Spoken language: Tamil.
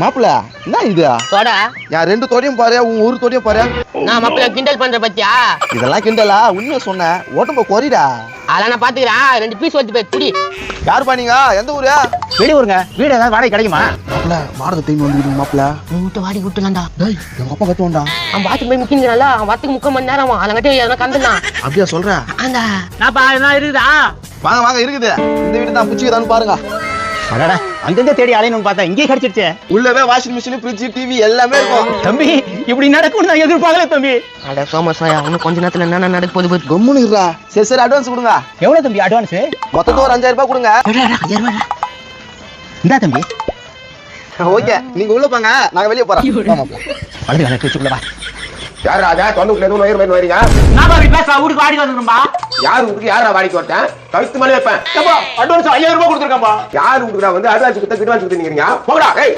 மாப்பிள்ள என்ன இது சோடா என் ரெண்டு தோடையும் பாரு உன் ஒரு தோடையும் பாரு. நான் மாப்பிள்ள கிண்டல் பண்ற பத்தியா? இதெல்லாம் கிண்டலா? உண்மையை சொன்னேன் உடம்ப குறைடா. அதெல்லாம் நான் பாத்துக்கிறேன். ரெண்டு பீஸ் வந்து போய் குடி. யாருப்பா நீங்க? எந்த ஊரு? வெளியூருங்க வீடு ஏதாவது வாடகை கிடைக்குமா? மாப்பிள்ள வாடகை டைம் வந்துருங்க மாப்பிள்ள. உன் வீட்டு வாடி விட்டுலாம்டா டேய் எங்க அப்பா கத்துவான்டா. அவன் பாத்து போய் முக்கிங்கிறான்ல அவன் வாத்துக்கு முக்கால் மணி நேரம் அதங்கிட்ட எதனா கந்துடலாம் அப்படியா சொல்ற? அந்த என்னப்பா என்ன இருக்குதா வாங்க வாங்க இருக்குது. இந்த வீடு தான் பிடிச்சிக்கிறான்னு பாருங்க. அடடா அங்கங்க தேடி அலையணும்னு பார்த்தா இங்கேயே கிடைச்சிருச்சே. உள்ளவே வாஷிங் மிஷின் ஃப்ரிட்ஜ் டிவி எல்லாமே இருக்கும். தம்பி இப்படி நடக்கும்னு நான் எதிர்பார்க்கல தம்பி. அட சோமசாயா இன்னும் கொஞ்ச நேரத்துல என்னென்ன நடக்க போகுது போய் கம்முன்னு இருடா. சரி சரி அட்வான்ஸ் கொடுங்க. எவ்வளவு தம்பி அட்வான்ஸ் மொத்தம் ஒரு அஞ்சாயிரம் ரூபாய் கொடுங்க. இந்தா தம்பி. ஓகே நீங்க உள்ள போங்க. நாங்க வெளியே போறோம். வா மாப்பிள்ள. வலது வேலை வச்சுக்கல வா யார் ராஜா? தொண்ணுக்குள்ள எதுவும் வயிறு வயிறு வரீங்க நான் பாரு பேச வீட்டுக்கு வாடி வந்துரும்பா யார் உங்களுக்கு யாரா வாடிக்கு வரட்டேன் கழுத்து மேலே வைப்பேன். அட்வான்ஸ் ஐயாயிரம் ரூபாய் கொடுத்துருக்கேன்பா யார் உங்களுக்கு நான் வந்து அட்வான்ஸ் கொடுத்தா அட்வான்ஸ் கொடுத்து நிக்கிறீங்க? போகடா ஏய்.